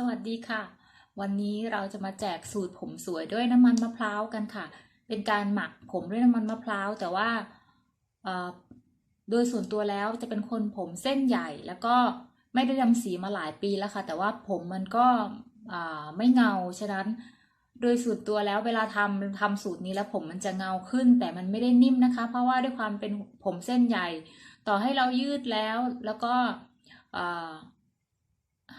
สวัสดีค่ะ วันนี้เราจะมาแจกสูตรผมสวยด้วยน้ำมันมะพร้าวกันค่ะ เป็นการหมักผมด้วยน้ำมันมะพร้าวแต่ว่าโดยส่วนตัวแล้วจะเป็นคนผมเส้นใหญ่ แล้วก็ไม่ได้ดำสีมาหลายปีแล้วค่ะ แต่ว่าผมมันก็ไม่เงาฉะนั้น โดยส่วนตัวแล้วเวลาทำทำสูตรนี้แล้วผมมันจะเงาขึ้น แต่มันไม่ได้นิ่มนะคะ เพราะว่าด้วยความเป็นผมเส้นใหญ่ ต่อให้เรายืดแล้วแล้วก็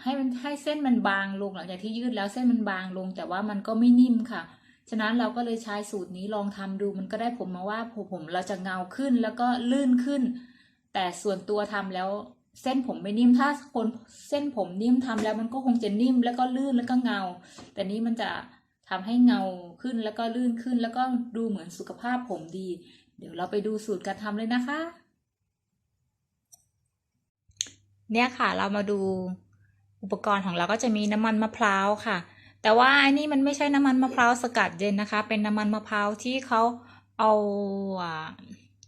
ให้มันให้เส้นมันบางลงหลังจากที่ยืดแล้วเส้นมันบางลง แต่ว่ามันก็ไม่นิ่มค่ะ ฉะนั้นเราก็เลยใช้สูตรนี้ลองทำดูมันก็ได้ผมมาว่าผมผมเราจะเงาขึ้นแล้วก็ลื่นขึ้น แต่ส่วนตัวทำแล้วเส้นผมไม่นิ่มถ้าคนเส้นผมนิ่มทำแล้วมันก็คงจะนิ่มแล้วก็ลื่นแล้วก็เงา แต่นี้มันจะทำให้เงาขึ้นแล้วก็ลื่นขึ้น แล้วก็ดูเหมือนสุขภาพผมดี เดี๋ยวเราไปดูสูตรการทำเลยนะคะ เนี่ยค่ะเรามาดู อุปกรณ์ของเราก็จะมีน้ำมันมะพร้าวค่ะ แต่ว่าอันนี้มันไม่ใช่น้ำมันมะพร้าวสกัดเย็นนะคะ เป็นน้ำมันมะพร้าวที่เขาเอา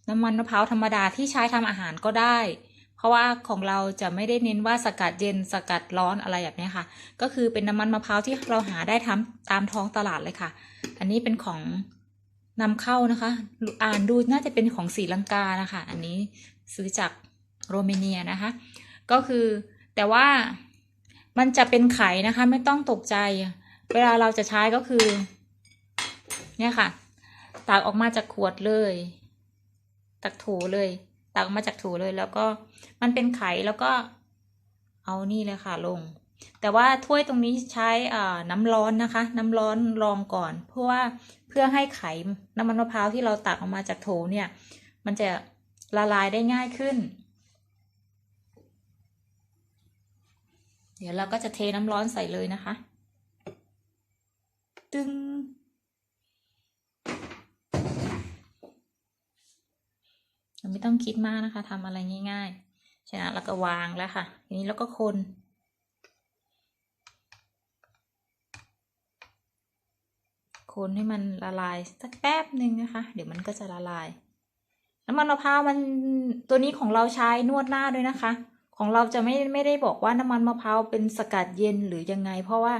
น้ำมันมะพร้าวธรรมดาที่ใช้ทำอาหารก็ได้ เพราะว่าของเราจะไม่ได้เน้นว่าสกัดเย็นสกัดร้อนอะไรแบบนี้ค่ะ ก็คือเป็นน้ำมันมะพร้าวที่เราหาได้ทำตามท้องตลาดเลยค่ะ อันนี้เป็นของนำเข้านะคะ อ่านดูน่าจะเป็นของศรีลังกานะคะ อันนี้ซื้อจากโรมาเนียนะคะ ก็คือแต่ว่า มันจะเป็นไขนะคะ ไม่ต้องตกใจ เวลาเราจะใช้ก็คือ เนี่ยค่ะ ตักออกมาจากขวดเลย ตักถูเลย ตักออกมาจากถูเลย แล้วก็มันเป็นไขแล้วก็เอานี่เลยค่ะลง แต่ว่าถ้วยตรงนี้ใช้น้ำร้อนนะคะ น้ำร้อนรองก่อน เพราะว่าเพื่อให้ไขน้ำมันมะพร้าวที่เราตักออกมาจากโถเนี่ย มันจะละลายได้ง่ายขึ้น เดี๋ยวเราก็จะเทน้ำร้อนใส่เลยนะคะ ตึงเราไม่ต้องคิดมากนะคะทำอะไรง่ายๆฉะนั้นเราก็วางแล้วค่ะ ทีนี้เราก็คนคนให้มันละลายสักแป๊บหนึ่งนะคะ เดี๋ยวมันก็จะละลาย น้ำมันมะพร้าวมันตัวนี้ของเราใช้นวดหน้าด้วยนะคะ ของเราจะไม่ไม่ได้บอกว่าน้ำมันมะพร้าวเป็นสกัดเย็นหรือยังไง เพราะว่า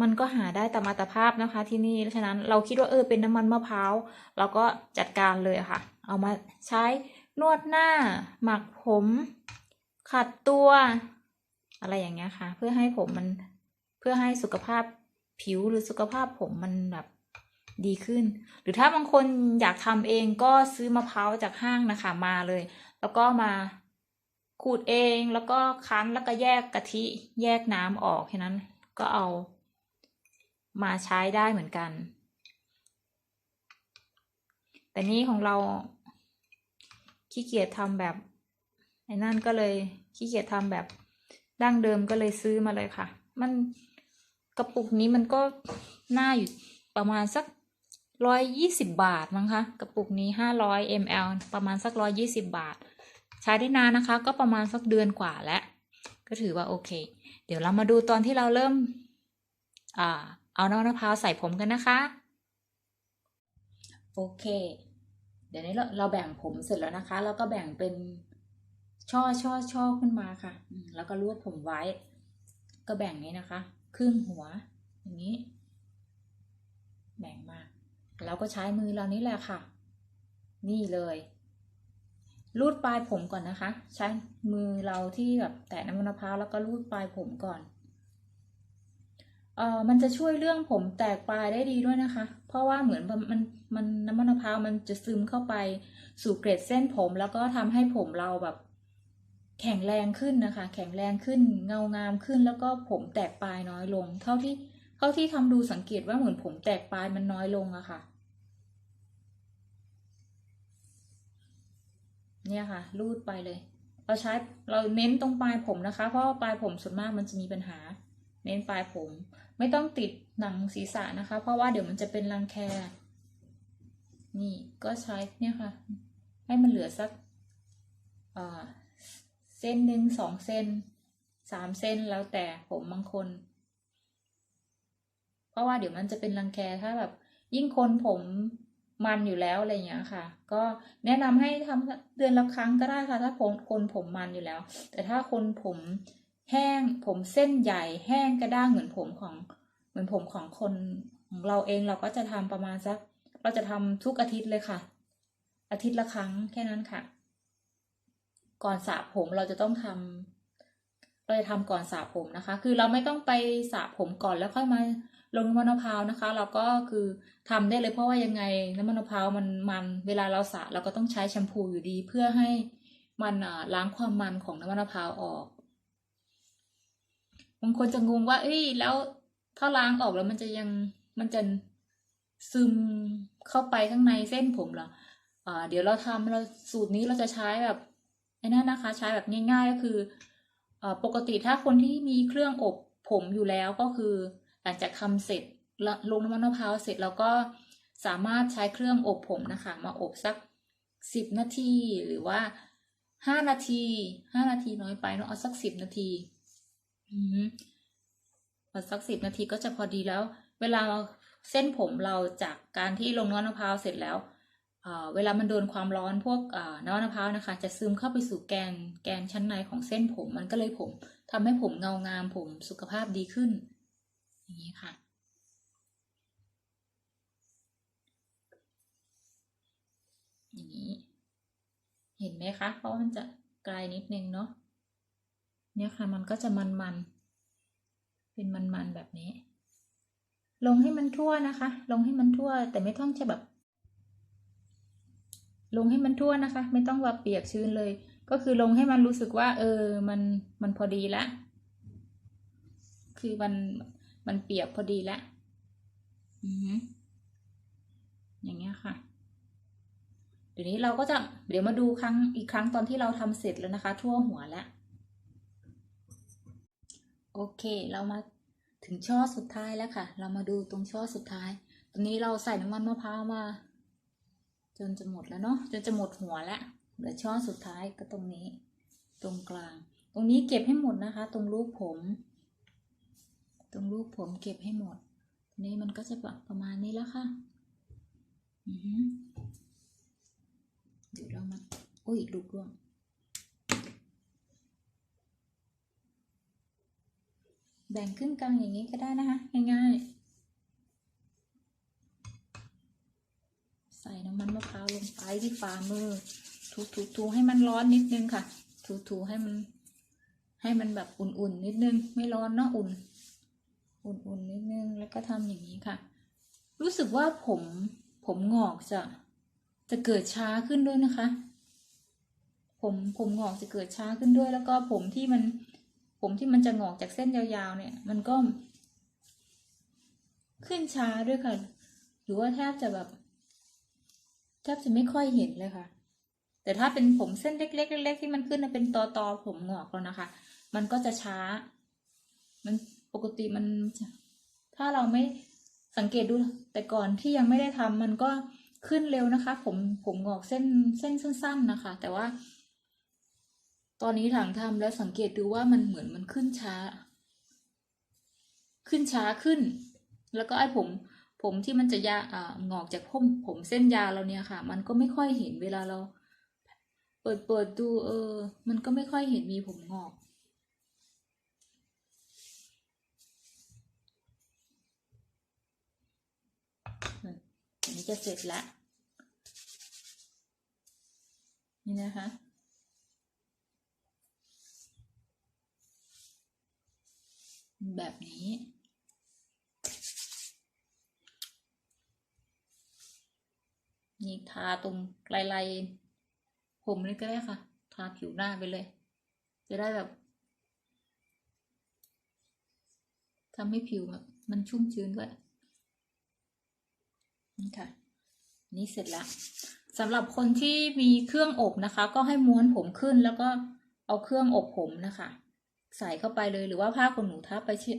มันก็หาได้ตามอัตภาพนะคะ ที่นี่ฉะนั้นเราคิดว่าเออเป็นน้ำมันมะพร้าวเราก็จัดการเลยค่ะ เอามาใช้นวดหน้า หมักผม ขัดตัว อะไรอย่างเงี้ยค่ะ เพื่อให้ผมมันเพื่อให้สุขภาพผิวหรือสุขภาพผมมันแบบดีขึ้น หรือถ้าบางคนอยากทำเองก็ซื้อมะพร้าวจากห้างนะคะมาเลย แล้วก็มา ขูดเองแล้วก็คั้นแล้วก็แยกกะทิแยกน้ำออกแค่นั้นก็เอามาใช้ได้เหมือนกัน แต่นี่ของเราขี้เกียจทำแบบไอ้นั่นก็เลยขี้เกียจทำแบบดั้งเดิมก็เลยซื้อมาเลยค่ะ มันกระปุกนี้มันก็น่าอยู่ประมาณสักร้อยยี่สิบบาทมั้งคะ กระปุกนี้ห้าร้อยมลประมาณสักร้อยยี่สิบบาท ใช้ได้นานนะคะ ก็ประมาณสักเดือนกว่าแล้ว ก็ถือว่าโอเค เดี๋ยวเรามาดูตอนที่เราเริ่มอ่าเอาน้ำมะพร้าวใส่ผมกันนะคะ โอเค เดี๋ยวนี้เราเราแบ่งผมเสร็จแล้วนะคะ แล้วก็แบ่งเป็นช่อช่อช่อขึ้นมาค่ะ แล้วก็รวบผมไว้ ก็แบ่งนี้นะคะ ครึ่งหัว อย่างนี้ แบ่งมา แล้วก็ใช้มือเรานี่แหละค่ะ นี่เลย รูดปลายผมก่อนนะคะ ใช้มือเราที่แบบแตะน้ำมันมะพร้าวแล้วก็รูดปลายผมก่อนเอ่อมันจะช่วยเรื่องผมแตกปลายได้ดีด้วยนะคะ เพราะว่าเหมือนมันมันน้ำมันมะพร้าวมันจะซึมเข้าไปสู่เกล็ดเส้นผม แล้วก็ทำให้ผมเราแบบ แข็งแรงขึ้นนะคะ แข็งแรงขึ้นเงางามขึ้น แล้วก็ผมแตกปลายน้อยลง เท่าที่เท่าที่ทำดูสังเกตว่าเหมือนผมแตกปลายมันน้อยลงอะค่ะ เนี่ยค่ะ รูดไปเลย เราใช้เราเน้นตรงปลายผมนะคะ เพราะปลายผมส่วนมากมันจะมีปัญหา เน้นปลายผม ไม่ต้องติดหนังศีรษะนะคะ เพราะว่าเดี๋ยวมันจะเป็นรังแค นี่ก็ใช้เนี่ยค่ะ ให้มันเหลือสักเส้นหนึ่งสองเส้นสามเส้นแล้วแต่ผมบางคน เพราะว่าเดี๋ยวมันจะเป็นรังแคถ้าแบบ ยิ่งคนผม มันอยู่แล้วอะไรอย่างเงี้ยค่ะ ก็แนะนำให้ทำเดือนละครั้งก็ได้ค่ะ ถ้าผมคนผมมันอยู่แล้ว แต่ถ้าคนผมแห้งผมเส้นใหญ่ แห้งกระด้างเหมือนผมของเหมือนผมของคนของเราเองเราก็จะทำประมาณสัก เราจะทำทุกอาทิตย์เลยค่ะ อาทิตย์ละครั้งแค่นั้นค่ะ ก่อนสระผมเราจะต้องทำ เราจะทำก่อนสระผมนะคะ คือเราไม่ต้องไปสระผมก่อนแล้วค่อยมาลงน้ำมันมะพร้าวนะคะ เราก็คือทำได้เลยเพราะว่ายังไงน้ำมันมะพร้าวมันมันเวลาเราสระเราก็ต้องใช้แชมพูอยู่ดีเพื่อให้มันอ่าล้างความมันของน้ำมันมะพร้าวออกบางคนจะงงว่าเอ้ยแล้วถ้าล้างออกแล้วมันจะยังมันจะซึมเข้าไปข้างในเส้นผมเหรออ่าเดี๋ยวเราทำเราสูตรนี้เราจะใช้แบบไอ้นั่นนะคะ ใช้แบบง่าย ๆ ก็คือ ปกติถ้าคนที่มีเครื่องอบผมอยู่แล้วก็คือ หลังจากทำเสร็จลงน้ำมันมะพร้าวเสร็จเราก็สามารถใช้เครื่องอบผมนะคะ มาอบสักสิบนาทีหรือว่าห้านาทีห้านาทีน้อยไปเนอะเอาสักสิบนาทีอือฮึพอสักสิบนาทีก็จะพอดีแล้ว เวลาเส้นผมเราจากการที่ลงน้ำมันมะพร้าวเสร็จแล้ว เวลามันโดนความร้อนพวกน้ำมันมะพร้าวนะคะ จะซึมเข้าไปสู่แกนแกนชั้นในของเส้นผม มันก็เลยผมทำให้ผมเงางามผมสุขภาพดีขึ้น อย่างนี้ค่ะ อย่างนี้ เห็นไหมคะเพราะมันจะกลายนิดนึงเนาะเนี่ยค่ะมันก็จะมันๆเป็นมันๆแบบนี้ ลงให้มันทั่วนะคะ ลงให้มันทั่วแต่ไม่ต้องจะแบบ ลงให้มันทั่วนะคะ ไม่ต้องว่าเปียกชื้นเลย ก็คือลงให้มันรู้สึกว่า เออ มันมันพอดีละ คือมันมันเปียกพอดีละอือออย่างเงี้ยค่ะ เดี๋ยวนี้เราก็จะเดี๋ยวมาดูครั้งอีกครั้งตอนที่เราทำเสร็จแล้วนะคะ ทั่วหัวแล้วโอเค เรามาถึงช่อสุดท้ายแล้วค่ะ เรามาดูตรงช่อสุดท้าย ตอนนี้เราใส่น้ำมันมะพร้าวมา จนจะหมดแล้วเนาะจนจะหมดหัวแล้วเหลือช่อสุดท้ายก็ตรงนี้ ตรงกลาง ตรงนี้เก็บให้หมดนะคะ ตรงรูปผม ตรงรูปผมเก็บให้หมดทีนี้มันก็จะประมาณนี้แล้วค่ะอือหือเดี๋ยวเรามาอุ้ยลูกร่วงแบ่งครึ่งกลางอย่างนี้ก็ได้นะคะ ง่ายๆ ใส่น้ำมันมะพร้าวลงไปที่ฝ่ามือถูๆๆให้มันร้อนนิดนึงค่ะ ถูๆให้มัน ให้มันแบบอุ่นๆนิดนึง ไม่ร้อนเนาะอุ่น อุ่นๆนิดนึงแล้วก็ทำอย่างนี้ค่ะ รู้สึกว่าผมผมงอกจะจะเกิดช้าขึ้นด้วยนะคะ ผมผมงอกจะเกิดช้าขึ้นด้วย แล้วก็ผมที่มัน ผมที่มันจะงอกจากเส้นยาวๆ เนี่ย มันก็ ขึ้นช้าด้วยค่ะ หรือว่าแทบจะแบบ แทบจะไม่ค่อยเห็นเลยค่ะ แต่ถ้าเป็นผมเส้นเล็กๆเล็กๆที่มันขึ้นเป็นตอตอๆผมงอกแล้วนะคะ มันก็จะช้า มันปกติมัน ถ้าเราไม่สังเกตดูแต่ก่อนที่ยังไม่ได้ทำมันก็ขึ้นเร็วนะคะ ผมผมงอกเส้นเส้นสั้น ๆนะคะ แต่ว่า ตอนนี้หลังทำแล้วสังเกตดูว่ามันเหมือนมันขึ้นช้า ขึ้นช้าขึ้น แล้วก็ไอ้ผม ผมที่มันจะยาอ่างอกจากผมผมเส้นยาเราเนี่ยค่ะ มันก็ไม่ค่อยเห็นเวลาเรา เปิดเปิดดูเออ มันก็ไม่ค่อยเห็นมีผมงอก อันนี้จะเสร็จแล้วนี่นะคะแบบนี้ นี่ทาตรงลายลายผมนี่ก็ได้ค่ะ ทาผิวหน้าไปเลย จะได้แบบทำให้ผิวแบบมันชุ่มชื้นด้วยนี่ค่ะ นี่เสร็จแล้วสำหรับคนที่มีเครื่องอบนะคะ ก็ให้ม้วนผมขึ้นแล้วก็เอาเครื่องอบผมนะคะ ใส่เข้าไปเลยหรือว่าผ้าขนหนูทับไปเช่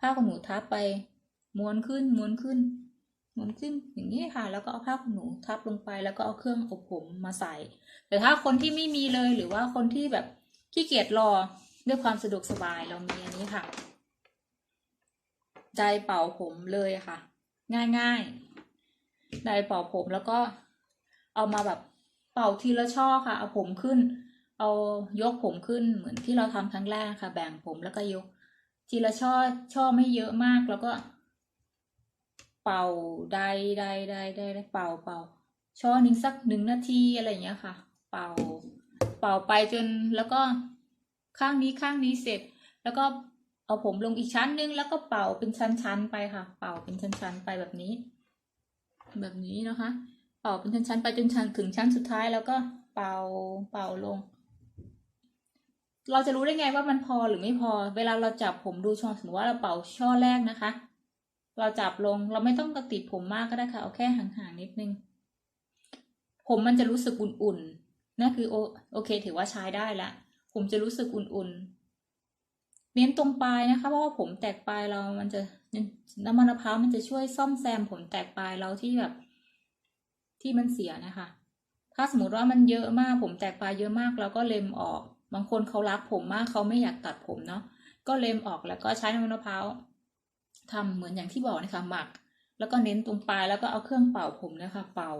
ผ้าขนหนูทับไป ม้วนขึ้นม้วนขึ้น ม้วนขึ้นอย่างนี้ค่ะ แล้วก็เอาผ้าขนหนูทับลงไป แล้วก็เอาเครื่องอบผมมาใส่ แต่ถ้าคนที่ไม่มีเลยหรือว่าคนที่แบบขี้เกียจรอด้วยความสะดวกสบายเรามีอันนี้ค่ะไดเป่าผมเลยค่ะ ง่ายๆไดเป่าผมแล้วก็เอามาแบบเป่าทีละช่อค่ะ เอาผมขึ้น เอายกผมขึ้นเหมือนที่เราทำครั้งแรกค่ะ แบ่งผมแล้วก็ยก ทีละช่อช่อไม่เยอะมากแล้วก็ เป่าได้ได้ได้ได้ได้เป่าเป่าช่อหนึ่งสักหนึ่งนาทีอะไรอย่างเงี้ยค่ะ เป่า เป่าไปจนแล้วก็ข้างนี้ข้างนี้เสร็จ แล้วก็เอาผมลงอีกชั้นหนึงแล้วก็เป่าเป็นชั้นๆไปค่ะ เป่าเป็นชั้นๆไปแบบนี้ แบบนี้นะคะ เป่าเป็นชั้นๆไปจนชั้นถึงชั้นสุดท้ายแล้วก็เป่าเป่าลง เราจะรู้ได้ไงว่ามันพอหรือไม่พอ เวลาเราจับผมดูช่อสมมติว่าเราเป่าช่อแรกนะคะ เราจับลงเราไม่ต้องกระติดผมมากก็ได้ค่ะ เอาแค่ห่างๆนิดนึง ผมมันจะรู้สึกอุ่นๆนั่นคือโอโอเค ถือว่าใช้ได้ละ ผมจะรู้สึกอุ่นๆ เน้นตรงปลายนะคะ เพราะว่าผมแตกปลายเรามันจะน้ำมันมะพร้าวมันจะช่วยซ่อมแซมผมแตกปลายเราที่แบบ ที่มันเสียนะคะ ถ้าสมมติว่ามันเยอะมาก ผมแตกปลายเยอะมากเราก็เล็มออก บางคนเขารักผมมากเขาไม่อยากตัดผมเนาะก็เล็มออกแล้วก็ใช้น้ำมันมะพร้าว ทำเหมือนอย่างที่บอกนะคะหมัก แล้วก็เน้นตรงปลายแล้วก็เอาเครื่องเป่าผมนะคะ เป่า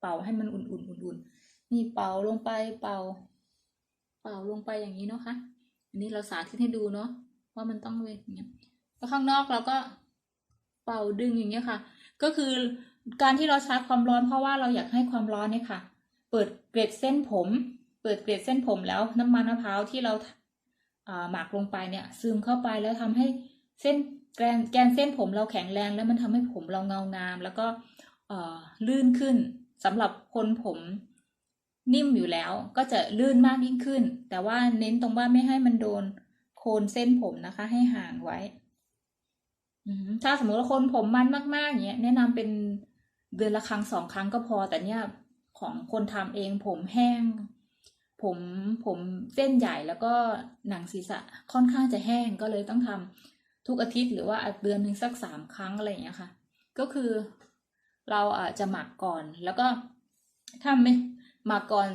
เป่าให้มันอุ่นๆอุ่นๆนี่เป่าลงไปเป่า เป่าลงไปอย่างนี้เนาะคะอันนี้เราสาธิตให้ดูเนาะว่ามันต้องเป็นอย่างเงี้ยแล้วข้างนอกเราก็เป่าดึงอย่างเงี้ยค่ะ ก็คือการที่เราใช้ความร้อนเพราะว่าเราอยากให้ความร้อนเนี่ยค่ะ เปิดเกล็ดเส้นผม เปิดเกล็ดเส้นผมแล้วน้ำมันมะพร้าวที่เราอ่าหมักลงไปเนี่ย ซึมเข้าไปแล้วทำให้เส้น แกนแกนเส้นผมเราแข็งแรงแล้วมันทำให้ผมเราเงางาม แล้วก็เออลื่นขึ้นสำหรับคนผมนิ่มอยู่แล้วก็จะลื่นมากยิ่งขึ้น แต่ว่าเน้นตรงว่าไม่ให้มันโดนโคนเส้นผมนะคะ ให้ห่างไว้ถ้าสมมติว่าคนผมมันมากๆอย่างเงี้ยแนะนำเป็นเดือนละครั้งสองครั้งก็พอ แต่เนี้ยของคนทำเองผมแห้ง ผมผมเส้นใหญ่แล้วก็หนังศีรษะค่อนข้างจะแห้งก็เลยต้องทำ ทุกอาทิตย์หรือว่าเดือนหนึ่งสักสามครั้งอะไรอย่างเงี้ยค่ะ ก็คือเราอาจจะหมักก่อนแล้วก็ทำไม่หมักก่อน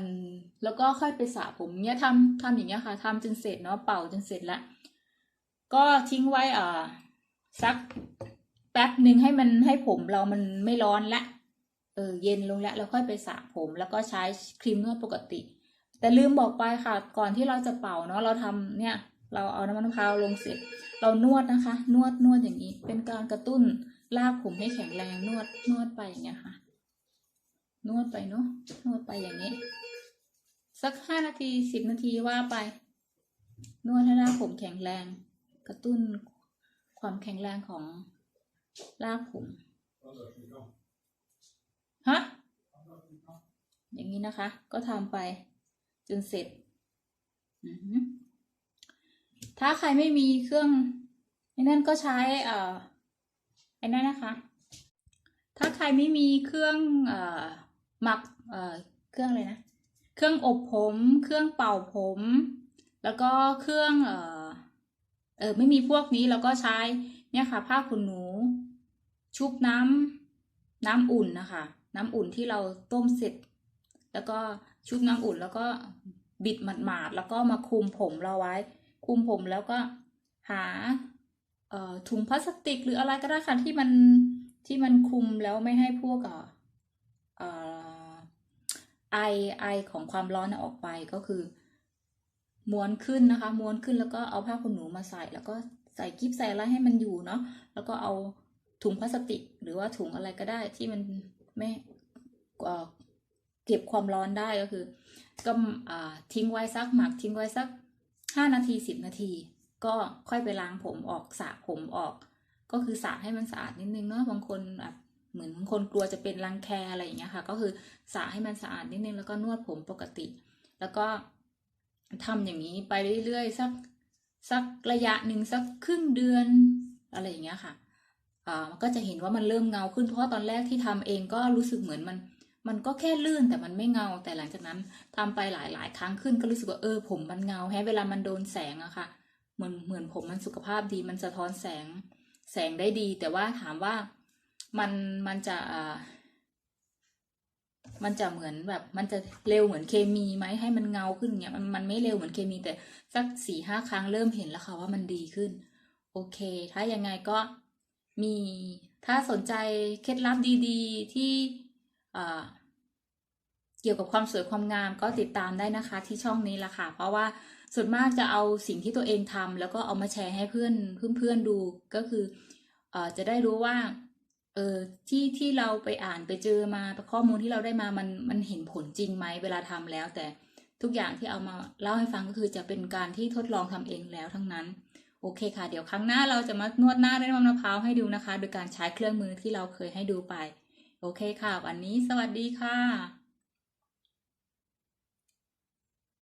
แล้วก็ค่อยไปสระผมเนี้ยทำทำอย่างเงี้ยค่ะทำจนเสร็จเนาะเป่าจนเสร็จแล้ว ก็ทิ้งไว้อ่าสักแป๊บหนึ่งให้มันให้ผมเรามันไม่ร้อนละเออเย็นลงแล้วแล้วค่อยไปสระผมแล้วก็ใช้ครีมนวดปกติ แต่ลืมบอกไปค่ะ ก่อนที่เราจะเป่าเนาะเราทำเนี่ย เราเอาน้ำมันมะพร้าวลงเสร็จ เรานวดนะคะ นวดนวดอย่างนี้ เป็นการกระตุ้นลากผมให้แข็งแรงนวดนวดไปอย่างเงี้ยค่ะ นวดไปเนาะนวดไปอย่างนี้ สักห้านาทีสิบนาทีว่าไป นวดให้รากผมแข็งแรง กระตุ้นความแข็งแรงของรากผมฮะอย่างนี้นะคะ ก็ทำไปจนเสร็จ อือหือ ถ้าใครไม่มีเครื่องไอ้นั่นก็ใช้เอ่อไอ้นั่นนะคะ ถ้าใครไม่มีเครื่องเอ่อหมักเอ่อเครื่องอะไรนะ เครื่องอบผม เครื่องเป่าผม แล้วก็เครื่องเอ่อเออไม่มีพวกนี้เราก็ใช้เนี่ยค่ะ ผ้าขนหนู ชุบน้ำน้ำอุ่นนะคะ น้ำอุ่นที่เราต้มเสร็จ แล้วก็ชุบน้ำอุ่นแล้วก็บิดหมาดๆแล้วก็มาคลุมผมเราไว้ คลุมผมแล้วก็หาถุงพลาสติกหรืออะไรก็ได้ค่ะที่มันที่มันคลุมแล้วไม่ให้พวกออไอไอของความร้อนออกไปก็คือม้วนขึ้นนะคะม้วนขึ้นแล้วก็เอาผ้าขนหนูมาใส่ แล้วก็ใส่กิ๊บใส่อะไรให้มันอยู่เนาะแล้วก็เอาถุงพลาสติก หรือว่าถุงอะไรก็ได้ที่มันไม่เอ่อเก็บความร้อนได้ก็คือ ก็อทิ้งไว้สักหมักทิ้งไว้สัก ห้านาทีสิบนาที ก็ค่อยไปล้างผมออกสระผมออก ก็คือสระให้มันสะอาดนิดนึงเนาะบางคนแบบเหมือนคนกลัวจะเป็นรังแคอะไรอย่างเงี้ยค่ะ ก็คือสระให้มันสะอาดนิดนึงแล้วก็นวดผมปกติ แล้วก็ทำอย่างนี้ไปเรื่อยๆสักสักระยะหนึ่งสักครึ่งเดือนอะไรอย่างเงี้ยค่ะอ่ามันก็จะเห็นว่ามันเริ่มเงาขึ้นเพราะว่าตอนแรกที่ทำเองก็รู้สึกเหมือนมัน มันก็แค่ลื่นแต่มันไม่เงา แต่หลังจากนั้นทำไปหลาย ๆ ครั้งขึ้นก็รู้สึกว่าเออผมมันเงาแฮะเวลามันโดนแสงอะค่ะ เหมือนเหมือนผมมันสุขภาพดีมันสะท้อนแสงแสงได้ดี แต่ว่าถามว่ามันมันจะอ่ามันจะเหมือนแบบมันจะเร็วเหมือนเคมีไหมให้มันเงาขึ้นเงี้ยมันมันไม่เร็วเหมือนเคมีแต่สักสี่ห้าครั้งเริ่มเห็นแล้วค่ะว่ามันดีขึ้น โอเค ถ้ายังไงก็มีถ้าสนใจเคล็ดลับดี ๆ ที่อ่า เกี่ยวกับความสวยความงามก็ติดตามได้นะคะที่ช่องนี้ละค่ะ เพราะว่าส่วนมากจะเอาสิ่งที่ตัวเองทำแล้วก็เอามาแชร์ให้เพื่อนเพื่อนๆดูก็คือเออจะได้รู้ว่าเออที่ที่เราไปอ่านไปเจอมาข้อมูลที่เราได้มามันมันเห็นผลจริงไหมเวลาทำแล้ว แต่ทุกอย่างที่เอามาเล่าให้ฟังก็คือจะเป็นการที่ทดลองทำเองแล้วทั้งนั้น โอเคค่ะ เดี๋ยวครั้งหน้าเราจะมานวดหน้าด้วยมันมะพร้าวให้ดูนะคะ โดยการใช้เครื่องมือที่เราเคยให้ดูไป โอเคค่ะ วันนี้สวัสดีค่ะ